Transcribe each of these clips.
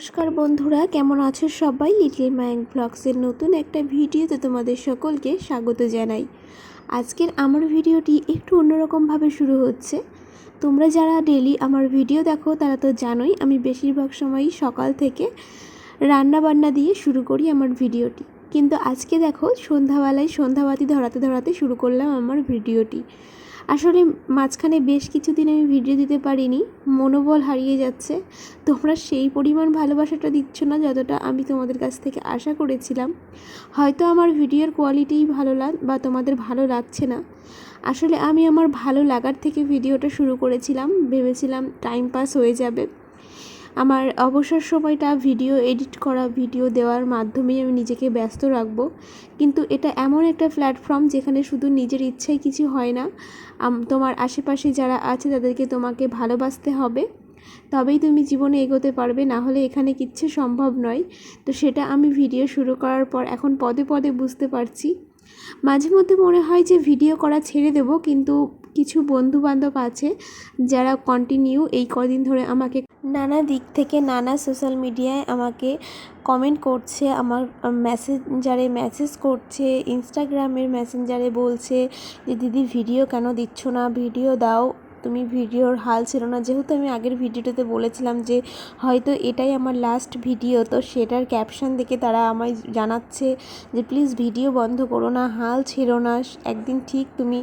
নমস্কার বন্ধুরা, কেমন আছো সবাই? লিটল মায়াং ব্লগসের নতুন একটা ভিডিওতে তোমাদের সকলকে স্বাগত জানাই। আজকের আমার ভিডিওটি একটু অন্যরকমভাবে শুরু হচ্ছে। তোমরা যারা ডেলি আমার ভিডিও দেখো, তারা তো জানোই আমি বেশিরভাগ সময়ই সকাল থেকে রান্না বান্না দিয়ে শুরু করি আমার ভিডিওটি। কিন্তু আজকে দেখো সন্ধ্যাবেলায় সন্ধ্যাবাতি ধরাতে ধরাতে শুরু করলাম আমার ভিডিওটি। আসলে মাঝখানে বেশ কিছুদিন আমি ভিডিও দিতে পারিনি, মনোবল হারিয়ে যাচ্ছে। তোমরা সেই পরিমাণ ভালোবাসাটা দিচ্ছ না যতটা আমি তোমাদের কাছ থেকে আশা করেছিলাম। হয়তো আমার ভিডিওর কোয়ালিটিই ভালো লাগ বা তোমাদের ভালো লাগছে না। আসলে আমি আমার ভালো লাগার থেকে ভিডিওটা শুরু করেছিলাম, ভেবেছিলাম টাইম পাস হয়ে যাবে। আমার অবসর সময়টা ভিডিও এডিট করা, ভিডিও দেওয়ার মাধ্যমেই আমি নিজেকে ব্যস্ত রাখব। কিন্তু এটা এমন একটা প্ল্যাটফর্ম যেখানে শুধু নিজের ইচ্ছাই কিছু হয় না তোমার আশেপাশে যারা আছে তাদেরকে তোমাকে ভালোবাসতে হবে। তবেই তুমি জীবনে এগোতে পারবে, না হলে এখানে কিচ্ছু সম্ভব নয়। তো সেটা আমি ভিডিও শুরু করার পর এখন পদে পদে বুঝতে পারছি। মাঝে মধ্যে মনে হয় যে ভিডিও করা ছেড়ে দেব, কিন্তু কিছু বন্ধুবান্ধব আছে যারা কন্টিনিউ এই কদিন ধরে আমাকে নানা দিক থেকে নানা সোশ্যাল মিডিয়ায় আমাকে কমেন্ট করছে, আমার মেসেঞ্জারে মেসেজ করছে ইনস্টাগ্রামের মেসেঞ্জারে বলছে যে, দিদি ভিডিও কেন দিচ্ছ না? ভিডিও দাও। তুমি ভিডিওর হাল ছিল না। যেহেতু আমি আগের ভিডিওটাতে বলেছিলাম যে হয়তো এটাই আমার লাস্ট ভিডিও তো সেটার ক্যাপশন দেখে তারা আমায় জানাচ্ছে যে প্লিজ ভিডিও বন্ধ করো না, হাল ছিল না, একদিন ঠিক তুমি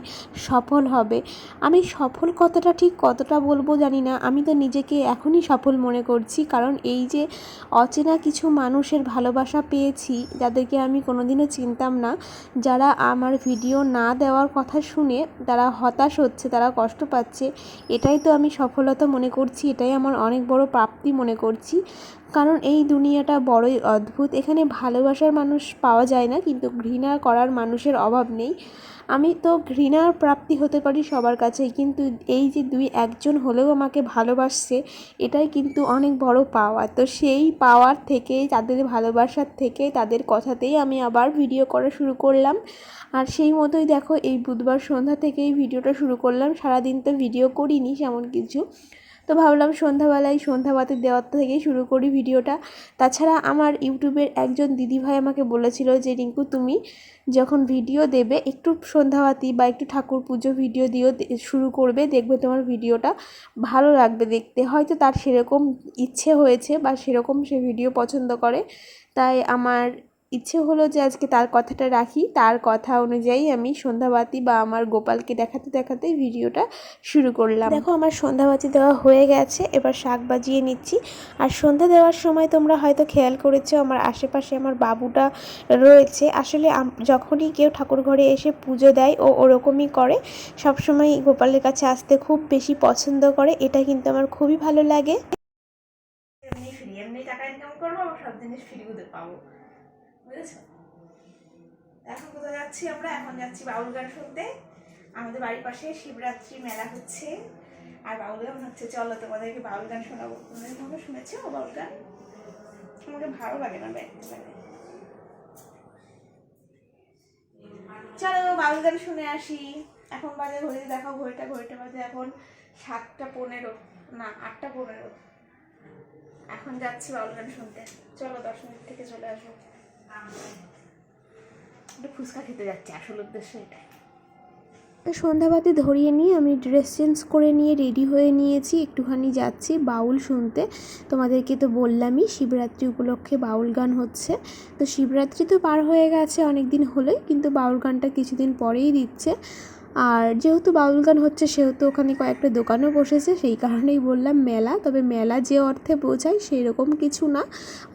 সফল হবে। আমি সফল কথাটা ঠিক কতটা বলব জানি না। আমি তো নিজেকে এখনই সফল মনে করছি, কারণ এই যে অচেনা কিছু মানুষের ভালোবাসা পেয়েছি, যাদেরকে আমি কোনোদিনও চিনতাম না। যারা আমার ভিডিও না দেওয়ার কথা শুনে তারা হতাশ হচ্ছে, তারা কষ্ট পাচ্ছে। এটাই তো আমি সফলতা মনে করছি এটাই আমার অনেক বড় প্রাপ্তি মনে করছি। কারণ এই দুনিয়াটা বড়ই অদ্ভুত। এখানে ভালোবাসার মানুষ পাওয়া যায় না, কিন্তু ঘৃণা করার মানুষের অভাব নেই। আমি তো ঘৃণার প্রাপ্তি হতে পারি সবার কাছেই, কিন্তু এই যে দুই একজন হলেও আমাকে ভালোবাসছে, এটাই কিন্তু অনেক বড় পাওয়া। তো সেই পাওয়ার থেকেই তাদের ভালোবাসার থেকে, তাদের কথাতেই আমি আবার ভিডিও করা শুরু করলাম। আর সেই মতোই দেখো, এই বুধবার সন্ধ্যা থেকেই ভিডিওটা শুরু করলাম। সারাদিন তো ভিডিও করিনি, সেমন কিছু। তো ভাবলাম সন্ধ্যাবেলায় সন্ধ্যাবাতি দেওয়ার থেকেই শুরু করি ভিডিওটা। তাছাড়া আমার ইউটিউবের একজন দিদিভাই আমাকে বলেছিল যে, রিঙ্কু, তুমি যখন ভিডিও দেবে, একটু সন্ধ্যাবাতি বা একটু ঠাকুর পুজো ভিডিও দিয়েও শুরু করবে, দেখবে তোমার ভিডিওটা ভালো লাগবে দেখতে। হয়তো তার সেরকম ইচ্ছে হয়েছে বা সেরকম সে ভিডিও পছন্দ করে। তাই আমার ইচ্ছে হলো যে আজকে তার কথাটা রাখি। তার কথা অনুযায়ী আমি সন্ধ্যাবাতি বা আমার গোপালকে দেখাতে দেখাতে ভিডিওটা শুরু করলাম। দেখো আমার সন্ধ্যাবাতি দেওয়া হয়ে গেছে এবার শাক বাজিয়ে নিচ্ছি। আর সন্ধ্যা দেওয়ার সময় তোমরা হয়তো খেয়াল করেছ আমার আশেপাশে আমার বাবুটা রয়েছে। আসলে যখনই কেউ ঠাকুর ঘরে এসে পুজো দেয় ও ওরকমই করে। সবসময় গোপালের কাছে আসতে খুব বেশি পছন্দ করে এটা কিন্তু আমার খুবই ভালো লাগে। এমনি ফ্রি এমনি টাকা ইনকাম করব সব জিনিস ফ্রি পাবো। বুঝেছ? এখন কোথায় যাচ্ছি আমরা? এখন যাচ্ছি বাউল গান শুনতে। আমাদের বাড়ির পাশে শিবরাত্রি মেলা হচ্ছে। আর বাউল গান হচ্ছে, চলো তোমাদেরকে বাউল গান শোনাবো। তোমরা কখনো শুনেছো বাউল গান আমাকে ভালো লাগে না ব্যাগ চলো বাউল গান শুনে আসি। এখন বাজে, ঘড়িতে দেখো ঘড়িটা ঘড়িটা বাজে এখন সাতটা পনেরো। না, আটটা পনেরো। এখন যাচ্ছি বাউল গান শুনতে। চলো দশ মিনিট থেকে চলে আসব ফুচকা খেতে যাচ্ছে, আসল উদ্দেশ্য সন্ধ্যাবাতি ধরিয়ে নিয়ে আমি ড্রেস চেঞ্জ করে নিয়ে রেডি হয়ে নিয়েছি, একটুখানি যাচ্ছি বাউল শুনতে। তোমাদেরকে তো বললামই শিবরাত্রি উপলক্ষে বাউল গান হচ্ছে। তো শিবরাত্রি তো পার হয়ে গেছে অনেক দিন হলেই, কিন্তু বাউল গানটা কিছুদিন পরেই দিচ্ছে। আর যেহেতু বাউল গান হচ্ছে, সেহেতু ওখানে কয়েকটা দোকানও বসেছে, সেই কারণেই বললাম মেলা। তবে মেলা যে অর্থে বোঝায় সেই রকম কিছু না।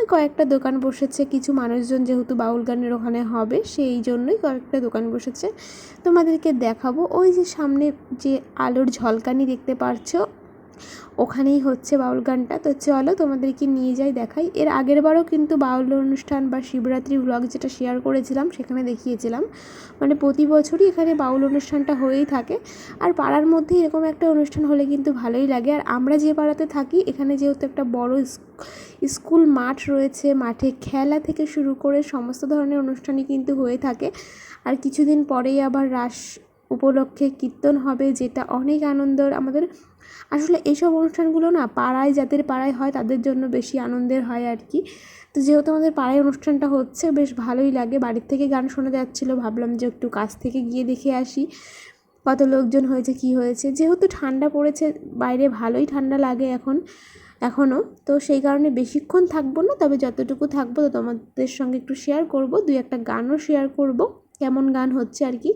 ওই কয়েকটা দোকান বসেছে, কিছু মানুষজন যেহেতু বাউল গানের ওখানে হবে, সেই জন্যই কয়েকটা দোকান বসেছে। তোমাদেরকে দেখাবো। ওই যে সামনে যে আলোর ঝলকানি দেখতে পারছ ওখানেই হচ্ছে বাউল গানটা। তো চলো তোমাদেরকে নিয়ে যাই, দেখাই। এর আগের বারও কিন্তু বাউল অনুষ্ঠান বা শিবরাত্রি ব্লগ যেটা শেয়ার করেছিলাম, সেখানে দেখিয়েছিলাম। মানে প্রতি বছরই এখানে বাউল অনুষ্ঠানটা হয়েই থাকে। আর পাড়ার মধ্যে এরকম একটা অনুষ্ঠান হলে কিন্তু ভালোই লাগে। আর আমরা যে পাড়াতে থাকি, এখানে যেহেতু একটা বড় স্কুল মাঠ রয়েছে, মাঠে খেলা থেকে শুরু করে সমস্ত ধরনের অনুষ্ঠানই কিন্তু হয়ে থাকে। আর কিছুদিন পরেই আবার রাস উপলক্ষে কীর্তন হবে, যেটা অনেক আনন্দর। আমাদের আসলে এইসব অনুষ্ঠানগুলো না পাড়ায়, যাদের পাড়ায় হয় তাদের জন্য বেশি আনন্দের হয় আর কি। তো যেহেতু আমাদের পাড়ায় অনুষ্ঠানটা হচ্ছে, বেশ ভালোই লাগে। বাড়ির থেকে গান শোনা যাচ্ছিল, ভাবলাম যে একটু কাছ থেকে গিয়ে দেখে আসি, কত লোকজন হয়েছে, কি হয়েছে। যেহেতু ঠান্ডা পড়েছে, বাইরে ভালোই ঠান্ডা লাগে এখন এখনও তো সেই কারণে বেশিক্ষণ থাকব না, তবে যতটুকু থাকব, তো তোমাদের সঙ্গে একটু শেয়ার করব, দুই একটা গানও শেয়ার করব। কেমন গান হচ্ছে আর কি।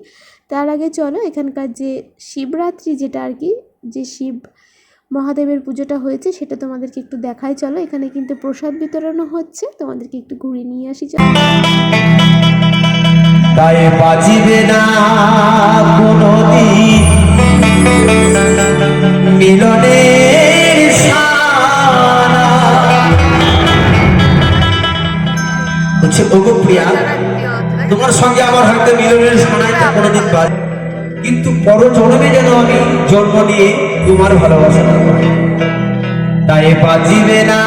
তার আগে চলো এখানকার যে শিবরাত্রি যেটা আর কি, যে শিব মহাদেবের পুজোটা হয়েছে সেটা তোমাদেরকে একটু দেখাই। চলো এখানে কিন্তু প্রসাদ বিতরণও হচ্ছে, তোমাদেরকে একটু ঘুরে নিয়ে আসি, চলো। তাই বাজিবে না হচ্ছে ওগো প্রিয়া। তোমার সঙ্গে আমার হাতে মিলনের সানাইটা কোনোদিন পারি কিন্তু পর জন্মে যেন আমি জন্ম নিয়ে তোমার ভালোবাসা তাই বাজিবে না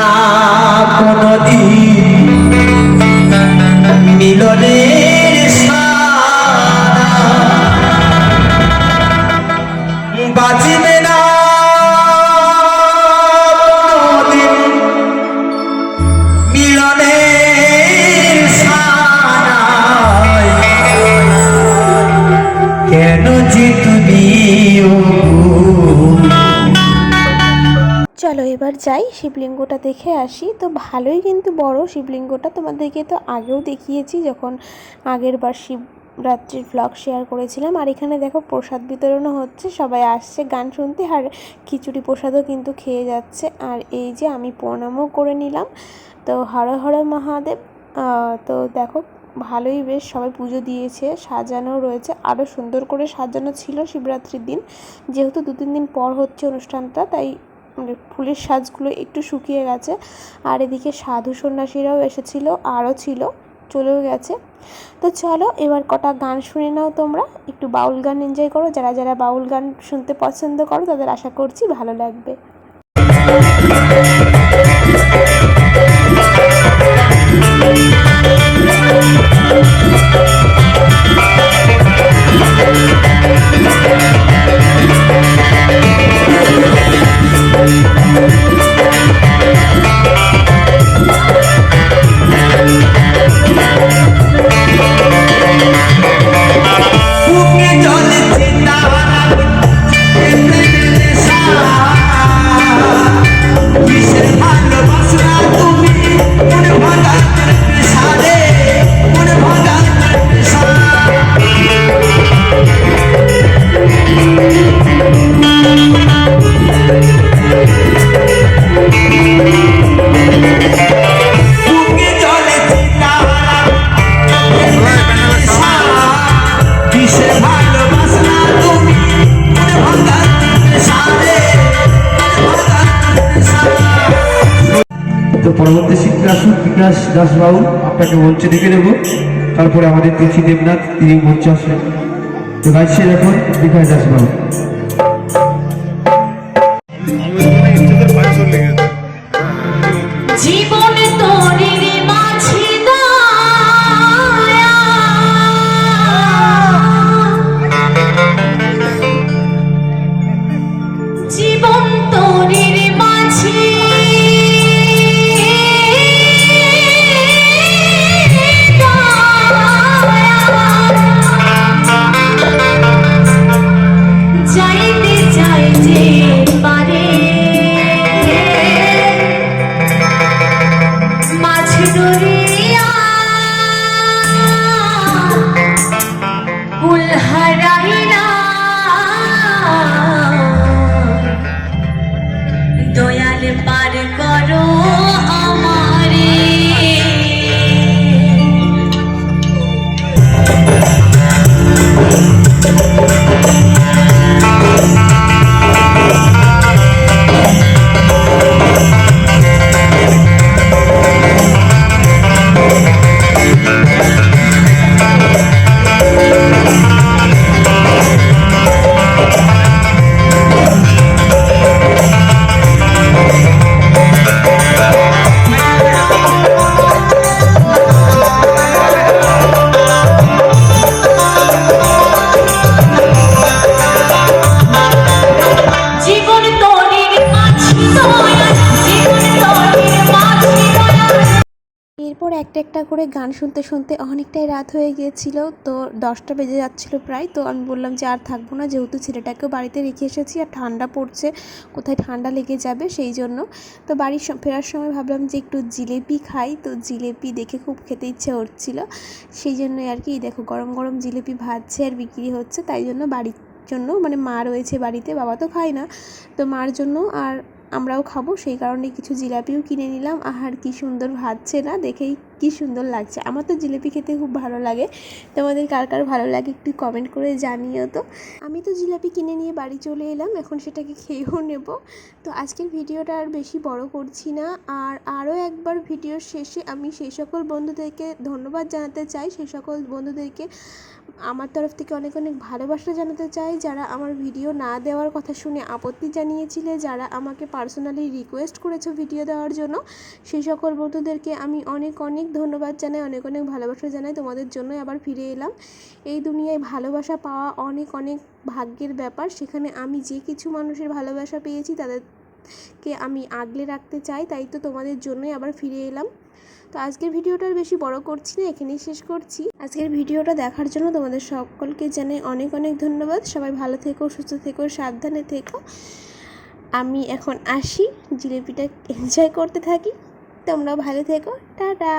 কোনোদিন মিলনের যাই শিবলিঙ্গটা দেখে আসি। তো ভালোই কিন্তু বড় শিবলিঙ্গটা। তোমাদেরকে তো আগেও দেখিয়েছি যখন আগের বার শিবরাত্রির ব্লগ শেয়ার করেছিলাম। আর এখানে দেখো প্রসাদ বিতরণও হচ্ছে, সবাই আসছে গান শুনতে। আর খিচুড়ি প্রসাদও কিন্তু খেয়ে যাচ্ছে। আর এই যে আমি প্রণামও করে নিলাম। তো হর হর মহাদেব তো দেখো ভালোই বেশ সবাই পুজো দিয়েছে, সাজানো রয়েছে। আরও সুন্দর করে সাজানো ছিল শিবরাত্রির দিন। যেহেতু দু তিন দিন পর হচ্ছে অনুষ্ঠানটা, তাই মানে ফুলের সাজগুলো একটু শুকিয়ে গেছে। আর এদিকে সাধু সন্ন্যাসীরাও এসেছিল, আরও ছিল, চলেও গেছে। তো চলো, এবার কটা গান শুনে নাও তোমরা। একটু বাউল গান এনজয় করো। যারা যারা বাউল গান শুনতে পছন্দ করো, তাদের আশা করছি ভালো লাগবে। পরবর্তী শিক্ষা আসুন বিকাশ, দাসবাবু, আপনাকে মঞ্চে ডেকে নেব। তারপরে আমাদের তিথি দেবনাথ, তিনি মঞ্চে আসবেন। তো গাইছে দেখুন বিকাশ, দাসবাবু। জীবন দায়া। জীবন তোরির মাঝি story একটা করে গান শুনতে শুনতে অনেকটাই রাত হয়ে গিয়েছিল। তো দশটা বেজে যাচ্ছিল প্রায়। তো আমি বললাম যে আর থাকব না, যেহেতু ছেলেটাকেও বাড়িতে রেখে এসেছি আর ঠান্ডা পড়ছে, কোথায় ঠান্ডা লেগে যাবে সেই জন্য। তো বাড়ির স- ফেরার সময় ভাবলাম যে একটু জিলেপি খাই। তো জিলেপি দেখে খুব খেতে ইচ্ছে হচ্ছিল সেই জন্যই আর কি দেখো গরম গরম জিলেপি ভাজছে আর বিক্রি হচ্ছে। তাই জন্য বাড়ির জন্য মানে মা রয়েছে বাড়িতে, বাবা তো খায় না। তো মার জন্য আর আমরাও খাব। সেই কারণে কিছু জিলাপিও কিনে নিলাম। আহার কি সুন্দর ভাজছে না, দেখেই কি সুন্দর লাগছে। আমার তো জিলিপি খেতে খুব ভালো লাগে। তোমাদের কার কার ভালো লাগে একটু কমেন্ট করে জানিও তো। আমি তো জিলাপি কিনে নিয়ে বাড়ি চলে এলাম, এখন সেটাকে খেয়েও নেব। তো আজকের ভিডিওটা আর বেশি বড় করছি না। আর আরও একবার ভিডিওর শেষে আমি সেই সকল বন্ধুদেরকে ধন্যবাদ জানাতে চাই। সেই সকল বন্ধুদেরকে আমার তরফ থেকে অনেক অনেক ভালোবাসা জানাতে চাই। যারা আমার ভিডিও না দেওয়ার কথা শুনে আপত্তি জানিয়েছিলে, যারা আমাকে পার্সোনালি রিকোয়েস্ট করেছ ভিডিও দেওয়ার জন্য, সেই সকল বন্ধুদেরকে আমি অনেক অনেক ধন্যবাদ জানাই, অনেক অনেক ভালোবাসা জানাই তোমাদের জন্যই আবার ফিরে এলাম। এই দুনিয়ায় ভালোবাসা পাওয়া অনেক অনেক ভাগ্যের ব্যাপার। সেখানে আমি যে কিছু মানুষের ভালোবাসা পেয়েছি, তাদেরকে আমি আগলে রাখতে চাই, তাই তো তোমাদের জন্যই আবার ফিরে এলাম। তো আজকের ভিডিওটা বেশি বড় করছি না, এখানেই শেষ করছি। আজকের ভিডিওটা দেখার জন্য তোমাদের সকলকে জানাই অনেক অনেক ধন্যবাদ। সবাই ভালো থেকো, সুস্থ থেকো, সাবধানে থেকো। আমি এখন আসি, জিলিপিটা এনজয় করতে থাকি। তোমরাও ভালো থেকো। টাটা।